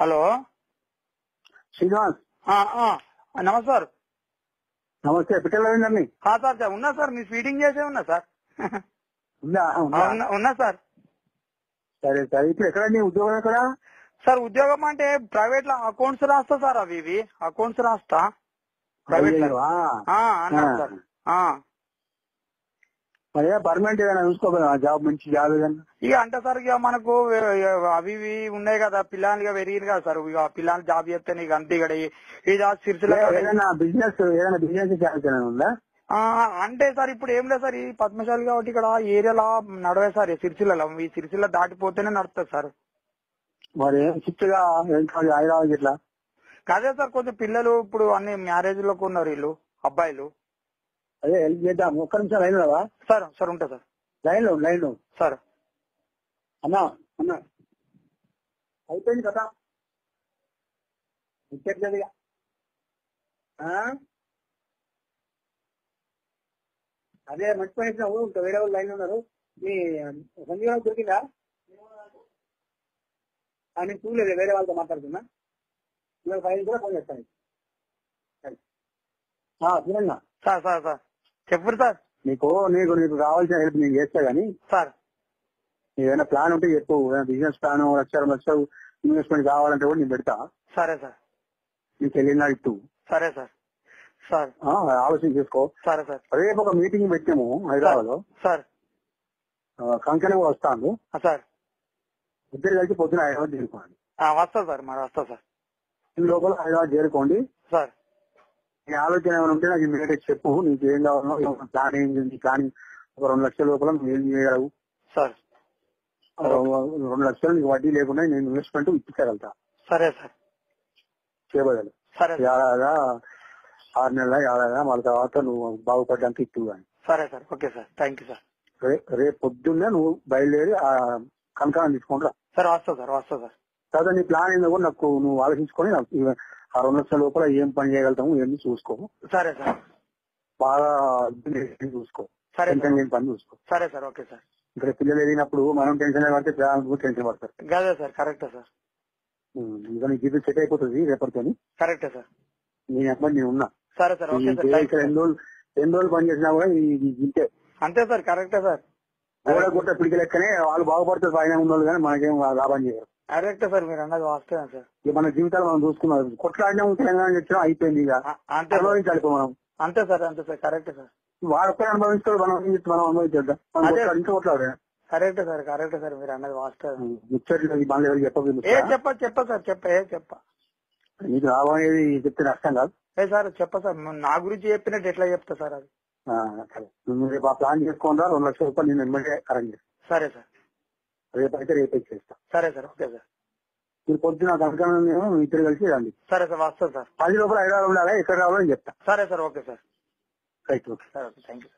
Hello Srinivas. ఆ, నమస్తే ఆ, సార్ సార్ ఉన్నా సార్ మీ ఫీడింగ్ చేసే ఉన్నా సార్? ఉన్నా- సార్. సరే సరే. ఇప్పుడు ఎక్కడ నీ ఉద్యోగం ఎక్కడ? సార్ ఉద్యోగం అంటే ప్రైవేట్లో అకౌంట్స్ రాస్తా సార్ అవి ఇవి. అకౌంట్స్ రాస్తా. ప్రైవేట్. సార్. మరి పర్మనెంట్ ఏదైనా చూసుకోపోయినా జాబ్ మంచి జాబ్ ఏదైనా? ఇక అంటే సార్ ఇక మనకు అవి ఇవి ఉన్నాయి కదా పిల్లలు ఇక పెరిగింది కదా సార్. ఇక పిల్లలు జాబ్ చేస్తే నీకు అంతే ఇక్కడ ఇది ఏ- ఏదైనా బిజినెస్ ఏదైనా బిజినెస్ ఏమైనా ఉందా? అంటే సార్ ఇప్పుడు ఏం లేదు సార్. ఈ పద్మశాలి కాబట్టి ఇక్కడ ఏరియాలో నడవే సార్ సిరిసిల్లలో. ఈ సిరిసిల్ల దాటిపోతేనే నడుస్తుంది సార్. మరి ఏం కాదు హైదరాబాద్ ఇట్లా అదే సార్ కొంచెం పిల్లలు ఇప్పుడు అన్ని మ్యారేజ్లోకి ఉన్నారు వీళ్ళు అబ్బాయిలు. అదే హెల్ప్ చేద్దాం ఒక్క నిమిషం లైన్లో సార్ సార్ ఉంటా సార్. లైన్లో లైన్లో సార్. అన్నా అన్నా. అయిపోయింది కదా? ఇచ్చేట్లేదు? అదే చేసినావు ఇంకా వేరే వాళ్ళు లైన్ ఉన్నారు. మీ సంజీవరావు దొరికిందా? నేను చూడలేదు వేరే వాళ్ళతో మాట్లాడుతున్నా. ఫైల్ కూడా ఫోన్ చేస్తాను. చూడన్నా సార్ సార్ సార్. చెప్పరు సార్? నీకు నీకు నీకు కావాల్సిన హెల్ప్ నేను చేస్తా గానీ. సార్. ఏదైనా ప్లాన్ ఉంటే చెప్పు. బిజినెస్ ప్లాన్ లక్ష రెండు లక్షలు ఇన్వెస్ట్మెంట్ కావాలంటే కూడా నేను పెడతా. సరే సార్. నీకు వెళ్ళినా ఇట్టు సరే సార్. సార్. ఆలోచన చేసుకో. సరే సార్. రేపు ఒక మీటింగ్ పెట్టాము హైదరాబాద్లో సార్. కంకణ వస్తాను సార్. ఇద్దరు కలిసి పొద్దున హైదరాబాద్ చేరుకోండి వస్తా సార్ మరి వస్తా సార్. లోపల హైదరాబాద్ చేరుకోండి. సార్. నీ ఆలోచన ఏమైనా ఉంటే నాకు ఇమీడియట్ చెప్పు. నీకు ఏం కావాలో ప్లాన్ ఏంటి నీ ప్లానింగ్ ఒక రెండు లక్షల లోపల నువ్వు ఏం చేయగలవు? సార్. రెండు లక్షలు నీకు వడ్డీ లేకుండా నేను ఇన్వెస్ట్మెంట్ ఇప్పించగలుగుతా. సరే సార్. సార్ ఏడాదిగా ఆరు నెలల ఏడాదిగా మళ్ళీ తర్వాత నువ్వు బాగుపడ్డానికి ఇట్టు కానీ సరే sir. Okay sir. Thank you sir. రే- రేపు పొద్దున్నే నువ్వు బయలుదేరి ఆ కనకాలను తీసుకుంటా సార్ వస్తా సార్. వస్తా సార్. తర్వాత నీ ప్లాన్ ఏందో కూడా నాకు నువ్వు ఆలోచించుకొని నాకు ఆ రెండు లక్షల లోపల ఏం పని చేయగలుగుతాము ఏమి చూసుకో సరే సార్. బాగా చూసుకో సరే పని చూసుకో సరే సార్ ఓకే సార్. ఇక్కడ పిల్లలు ఎదిగినప్పుడు మనం టెన్షన్ పడితే పిల్లలు టెన్షన్ పడతారు. గదే సార్ కరెక్టే సార్. ఇంకా జీవితం సెట్ అయిపోతుంది రేపటితోని. కరెక్టే సార్. నేను అప్పుడు నేను ఉన్నా. సరే సార్ ఇక్కడ ఎన్ని రోజులు ఎన్ని రోజులు పని చేసినా కూడా ఇంతే. అంతే సార్ కరెక్టే సార్. గోడ గుట్ట పిడికి లెక్కనే వాళ్ళు బాగుపడుతుంది పైన ఉన్న వాళ్ళు కానీ మనకేం లాభం చేయరు. కరెక్టే సార్ మీరు అన్నది వాస్తవం సార్. ఇక మన జీవితాలు మనం చూసుకున్నాం. కొట్లాడినాము తెలంగాణ తెచ్చినా అయిపోయింది ఇక. అంతే అనుభవించాలి మనం. అంతే సార్ అంతే సార్. కరెక్టే సార్. వాడొక్కడే అనుభవిస్తాడు మనం? మనం అనుభవించేద్దాం. కొట్లాడి కరెక్టే సార్ కరెక్టే సార్ మీరు అన్నది వాస్తవం చెప్పదు చెప్ప చెప్ప సార్? చెప్ప ఏ చెప్ప. నీకు లాభం అనేది చెప్తే నష్టం కాదు. ఏ సార్ చెప్ప సార్. నా గురించి చెప్పినట్టు ఎట్లా చెప్తా సార్ అది? రేపు ఆ ప్లాన్ చేసుకోండి రెండు లక్షల రూపాయలు నేను ఎమ్మెల్యే అరేంజ్ సరే సార్. రేపు అయితే రేపే చేస్తా. సరే సార్ ఓకే సార్. మీరు పొద్దున కనుక ఇద్దరు కలిసి రండి. సరే సార్ వస్తా సార్. పది లోపల హైదరాబాద్ ఉండాలి ఎక్కడ రావాలో నేను చెప్తా. సరే sir okay sir. Right okay. సరే ఓకే థ్యాంక్ యూ